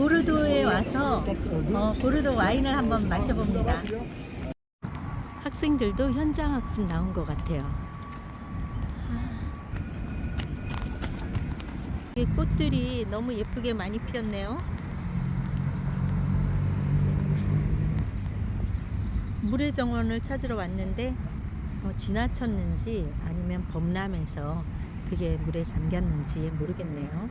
보르도에 와서 어, 보르도 와인을 한번 마셔봅니다. 학생들도 현장 학습 나온 것 같아요. 아. 이 꽃들이 너무 예쁘게 많이 피었네요. 물의 정원을 찾으러 왔는데 어, 지나쳤는지 아니면 범람해서 그게 물에 잠겼는지 모르겠네요.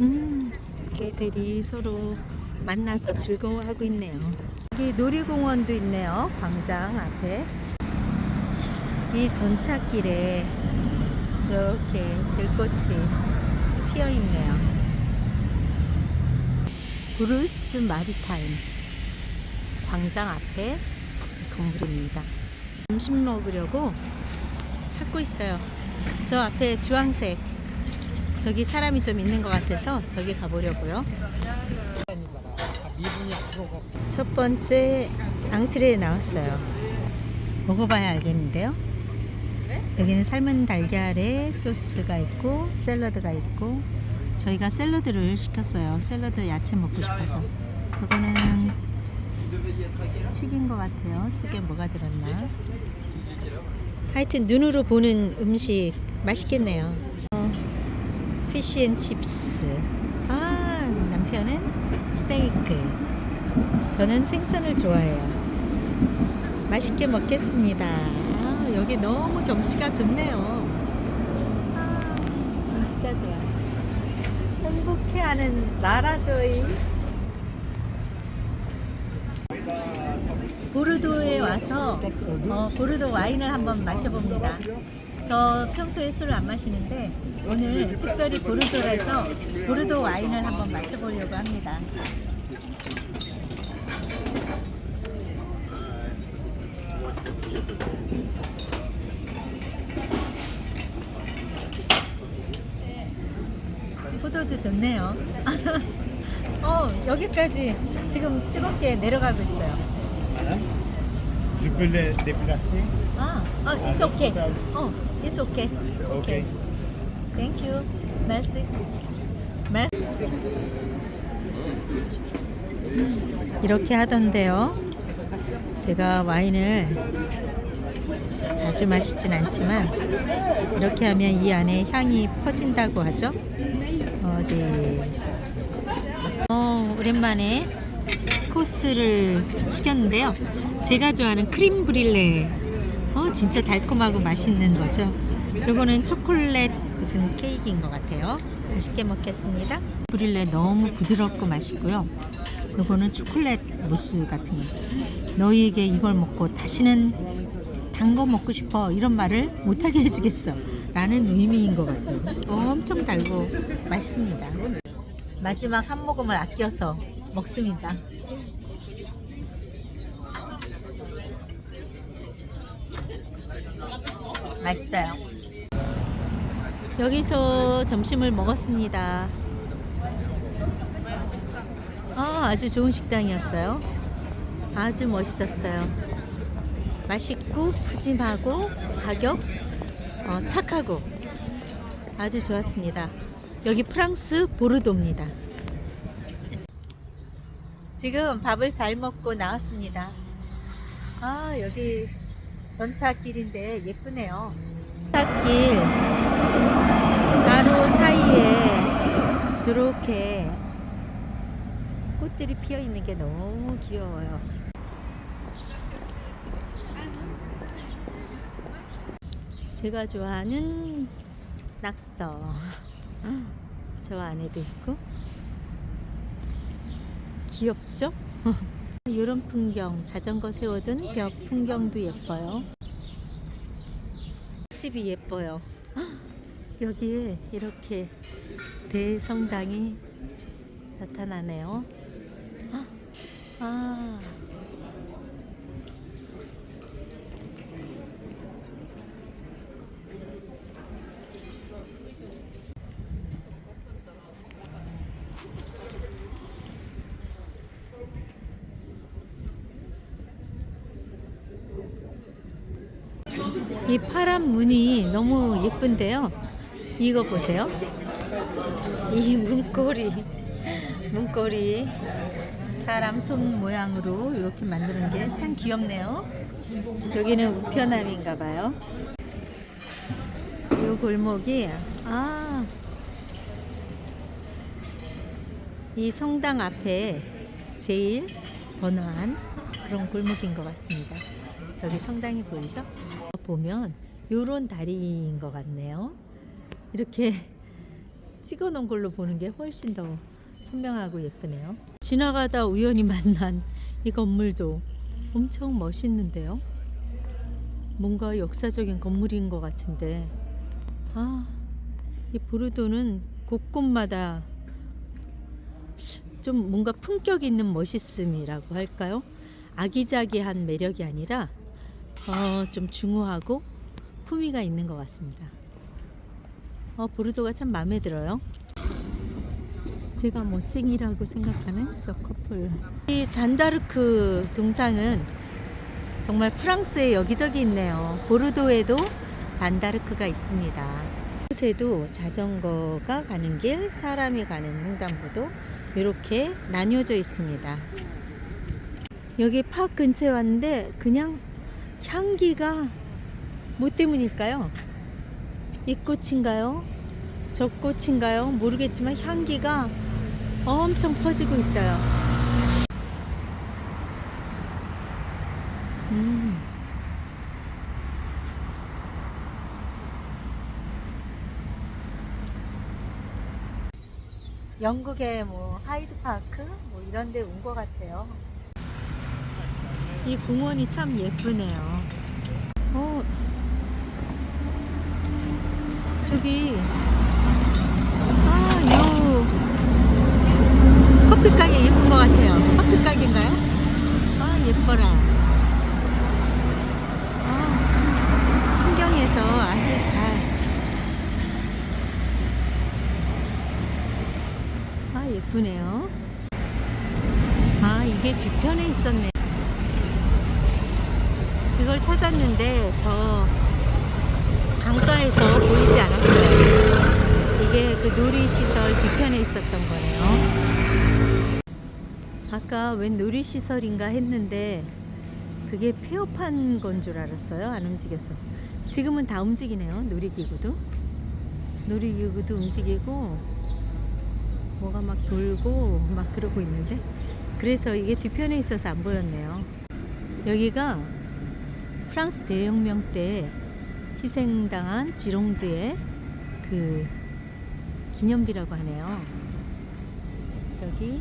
음, 개들이 서로 만나서 즐거워하고 있네요. 여기 놀이공원도 있네요. 광장 앞에. 이 전찻길에 이렇게 들꽃이 피어 있네요. 브루스 마리타임 광장 앞에 건물입니다. 점심 먹으려고 찾고 있어요. 저 앞에 주황색 저기 사람이 좀 있는 것 같아서 저기 가보려고요. 첫 번째 앙트레에 나왔어요. 먹어봐야 알겠는데요. 여기는 삶은 달걀에 소스가 있고 샐러드가 있고 저희가 샐러드를 시켰어요. 샐러드 야채 먹고 싶어서. 저거는 튀긴 것 같아요. 속에 뭐가 들었나? 하여튼 눈으로 보는 음식 맛있겠네요. 어, 피쉬 앤 칩스. 아, 남편은 스테이크. 저는 생선을 좋아해요. 맛있게 먹겠습니다. 아, 여기 너무 경치가 좋네요. 아, 진짜 좋아. 행복해하는 라라조이. 보르도에 와서 어, 보르도 와인을 한번 마셔봅니다. 저 평소에 술을 안 마시는데 오늘 특별히 보르도라서 보르도 와인을 한번 마셔보려고 합니다. 포도주 좋네요. 어, 여기까지 지금 뜨겁게 내려가고 있어요. Je peux les déplacer 아, 아, it's okay. 어, it's okay. Ok. Thank you. Merci. Merci. 이렇게 하던데요. 제가 와인을 자주 마시진 않지만 이렇게 하면 이 안에 향이 퍼진다고 하죠. 어디? 어, 오랜만에 코스를 시켰는데요. 제가 좋아하는 크림 브릴레. 어, 진짜 달콤하고 맛있는 거죠. 요거는 초콜릿 무슨 케이크인 것 같아요. 맛있게 먹겠습니다. 브릴레 너무 부드럽고 맛있고요. 요거는 초콜릿 무스 같은 거. 너희에게 이걸 먹고 다시는 단 거 먹고 싶어 이런 말을 못하게 해주겠어 라는 의미인 것 같아요. 엄청 달고 맛있습니다. 마지막 한 모금을 아껴서 먹습니다. 맛있어요. 여기서 점심을 먹었습니다. 아, 아주 좋은 식당이었어요. 아주 멋있었어요. 맛있고 푸짐하고 가격 어, 착하고 아주 좋았습니다. 여기 프랑스 보르도입니다. 지금 밥을 잘 먹고 나왔습니다. 아, 여기 전차길인데 예쁘네요. 전차길 나루 사이에 저렇게 꽃들이 피어 있는 게 너무 귀여워요. 제가 좋아하는 낙서. 저 안에도 있고. 귀엽죠? 이런 풍경, 자전거 세워둔 벽 풍경도 예뻐요. 집이 예뻐요. 여기에 이렇게 대성당이 나타나네요. 아, 이 파란 문이 너무 예쁜데요. 이거 보세요. 이 문고리 문고리 사람 손 모양으로 이렇게 만드는 게 참 귀엽네요. 여기는 우편함인가 봐요. 이 골목이 아. 이 성당 앞에 제일 번화한 그런 골목인 것 같습니다. 저기 성당이 보이죠? 보면 요런 다리인 것 같네요. 이렇게 찍어 놓은 걸로 보는 게 훨씬 더 선명하고 예쁘네요. 지나가다 우연히 만난 이 건물도 엄청 멋있는데요. 뭔가 역사적인 건물인 것 같은데, 아, 이 보르도는 곳곳마다 좀 뭔가 품격 있는 멋있음이라고 할까요? 아기자기한 매력이 아니라 어, 좀 중후하고 품위가 있는 것 같습니다. 어, 보르도가 참 마음에 들어요. 제가 멋쟁이라고 생각하는 저 커플. 이 잔다르크 동상은 정말 프랑스에 여기저기 있네요. 보르도에도 잔다르크가 있습니다. 곳에도 자전거가 가는 길, 사람이 가는 횡단보도 이렇게 나뉘어져 있습니다. 여기 팍 근처에 왔는데 그냥 향기가 뭐 때문일까요? 이 꽃인가요? 저 꽃인가요? 모르겠지만 향기가 엄청 퍼지고 있어요. 음. 영국의 뭐 하이드 파크 뭐 이런 데 온 것 같아요. 이 공원이 참 예쁘네요. 어, 저기 아, 요 커피 가게 예쁜 것 같아요. 커피 가게인가요? 아, 예뻐라. 아, 풍경에서 아주 잘. 아, 예쁘네요. 아, 이게 뒤편에 있었네. 이걸 찾았는데 저 강가에서 보이지 않았어요. 이게 그 놀이시설 뒤편에 있었던 거예요. 아까 웬 놀이시설인가 했는데 그게 폐업한 건 줄 알았어요. 안 움직여서. 지금은 다 움직이네요. 놀이기구도. 놀이기구도 움직이고 뭐가 막 돌고 막 그러고 있는데 그래서 이게 뒤편에 있어서 안 보였네요. 여기가 프랑스 대혁명 때 희생당한 지롱드의 그 기념비라고 하네요. 여기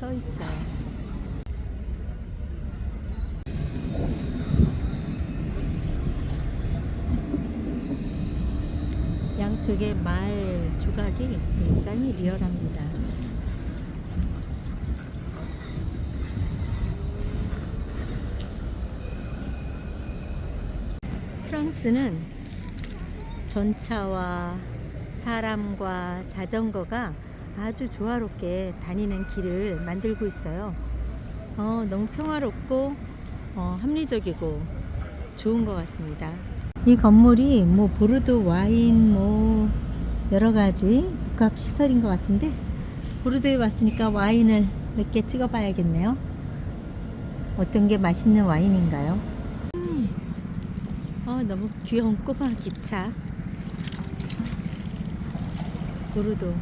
써 있어요. 양쪽에 말 조각이 굉장히 리얼합니다. 프랑스는 전차와 사람과 자전거가 아주 조화롭게 다니는 길을 만들고 있어요. 어, 너무 평화롭고 어, 합리적이고 좋은 것 같습니다. 이 건물이 뭐 보르도 와인 뭐 여러 가지 복합 시설인 것 같은데 보르도에 왔으니까 와인을 몇 개 찍어봐야겠네요. 어떤 게 맛있는 와인인가요? 음, 어, 너무 귀여운 꼬마 기차. 보르도.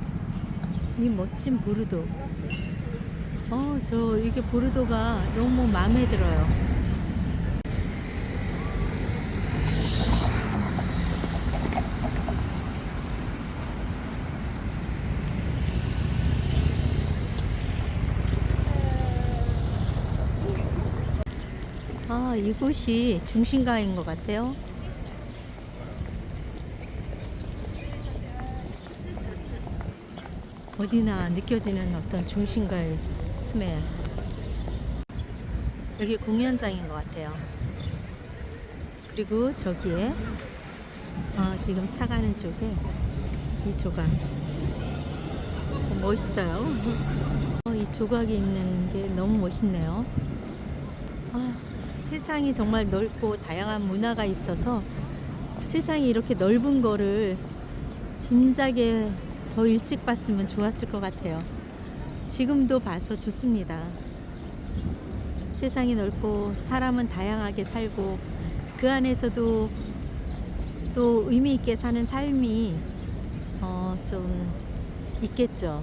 이 멋진 보르도. 어, 저 이게 보르도가 너무 마음에 들어요. 아, 이곳이 중심가인 것 같아요. 어디나 느껴지는 어떤 중심가의 스멜. 여기 공연장인 것 같아요. 그리고 저기에 어, 지금 차 가는 쪽에 이 조각 어, 멋있어요. 어, 이 조각이 있는 게 너무 멋있네요. 아, 세상이 정말 넓고 다양한 문화가 있어서 세상이 이렇게 넓은 거를 진작에 더 일찍 봤으면 좋았을 것 같아요. 지금도 봐서 좋습니다. 세상이 넓고 사람은 다양하게 살고 그 안에서도 또 의미 있게 사는 삶이 어, 좀 있겠죠.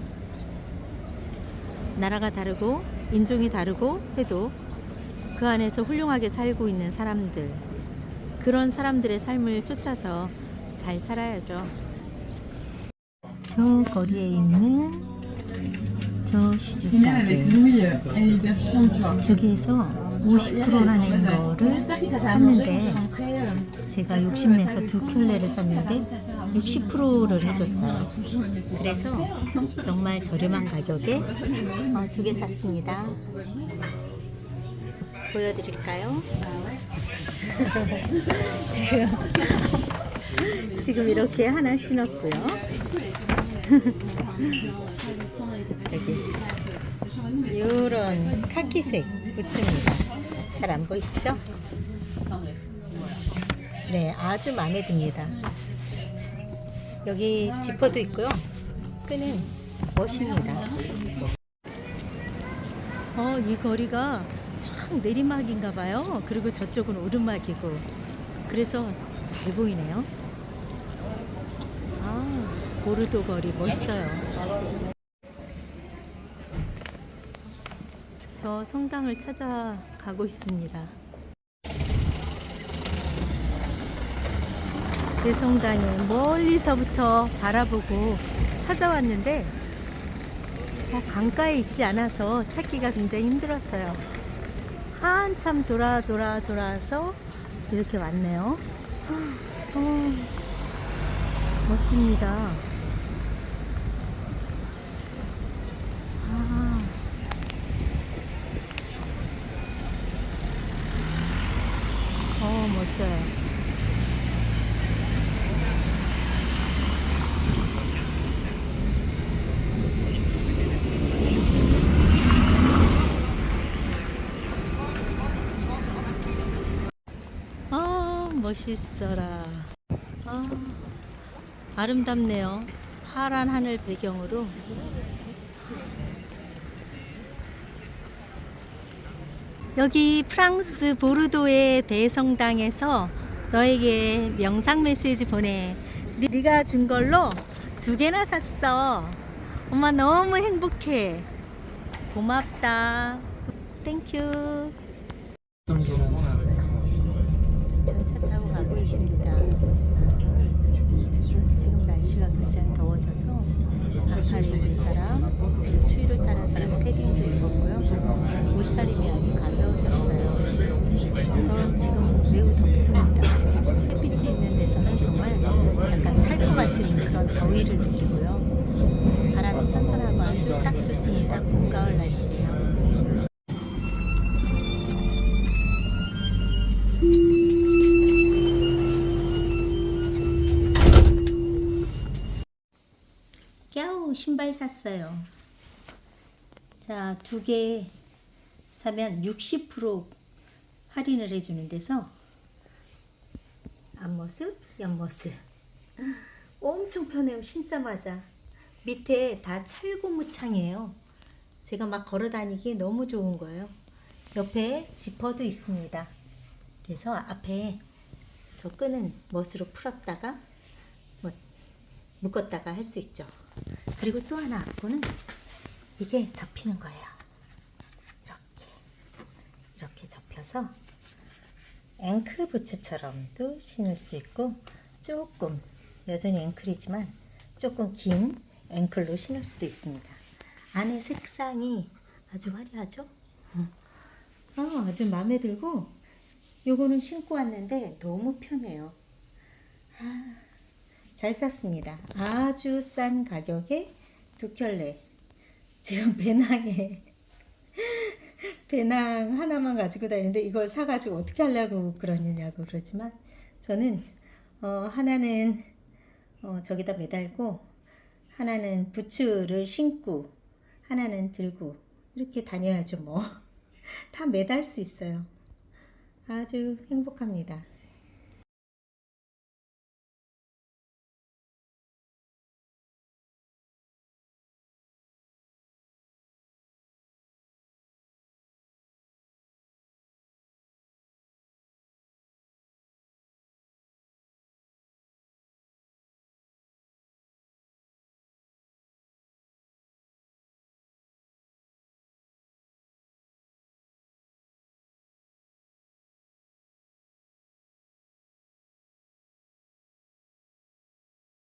나라가 다르고 인종이 다르고 해도 그 안에서 훌륭하게 살고 있는 사람들 그런 사람들의 삶을 쫓아서 잘 살아야죠. 저 거리에 있는 저 avec 가게. 저기에서 50% 하는 거를 샀는데 제가 욕심내서 두 켤레를 샀는데 60%를 해줬어요. 그래서 정말 저렴한 가격에 어, 두개 샀습니다. 보여드릴까요? 지금 지금 이렇게 하나 신었고요. 여기 이런 카키색 부츠입니다. 잘 안 보이시죠? 네, 아주 마음에 듭니다. 여기 지퍼도 있고요. 끈은 멋입니다. 어, 이 거리가 쫙 내리막인가 봐요. 그리고 저쪽은 오르막이고. 그래서 잘 보이네요. 아, 보르도 거리 멋있어요. 저 성당을 찾아가고 있습니다. 그 성당을 멀리서부터 바라보고 찾아왔는데 어, 강가에 있지 않아서 찾기가 굉장히 힘들었어요. 한참 돌아 돌아 돌아서 이렇게 왔네요. 어, 멋집니다. 아. 어, 멋져요. 아, 멋있어라. 아, 아름답네요. 파란 하늘 배경으로. 여기 프랑스 보르도의 대성당에서 너에게 명상 메시지 보내. 네- 네가 준 걸로 두 개나 샀어. 엄마 너무 행복해. 고맙다. 땡큐. 전차 타고 가고 있습니다. 지금 날씨가 굉장히 더워져서 반팔 입은 사람, 그리고 추위를 타는 사람은 패딩도 입었고요. 옷차림이 아주 가벼워졌어요. 전 지금 매우 덥습니다. 햇빛이 있는 데서는 정말 약간 탈 것 같은 그런 더위를 느끼고요. 바람이 선선하고 아주 딱 좋습니다. 봄, 가을 날씨 신발 샀어요. 자, 두 개 사면 60% 할인을 해주는 데서 앞모습, 옆모습. 엄청 편해요. 신자마자. 밑에 다 찰고무창이에요. 제가 막 걸어 다니기 너무 좋은 거예요. 옆에 지퍼도 있습니다. 그래서 앞에 저 끈은 멋으로 풀었다가 뭐 묶었다가 할 수 있죠. 그리고 또 하나 앞부는 이게 접히는 거예요. 이렇게 이렇게 접혀서 앵클 부츠처럼도 신을 수 있고 조금 여전히 앵클이지만 조금 긴 앵클로 신을 수도 있습니다. 안에 색상이 아주 화려하죠? 어, 어, 아주 마음에 들고 요거는 신고 왔는데 너무 편해요. 아, 잘 샀습니다. 아주 싼 가격에 두 켤레. 지금 배낭에 배낭 하나만 가지고 다니는데 이걸 사가지고 어떻게 하려고 그러느냐고 그러지만 저는 어, 하나는 어, 저기다 매달고 하나는 부츠를 신고 하나는 들고 이렇게 다녀야죠 뭐 다 매달 수 있어요. 아주 행복합니다.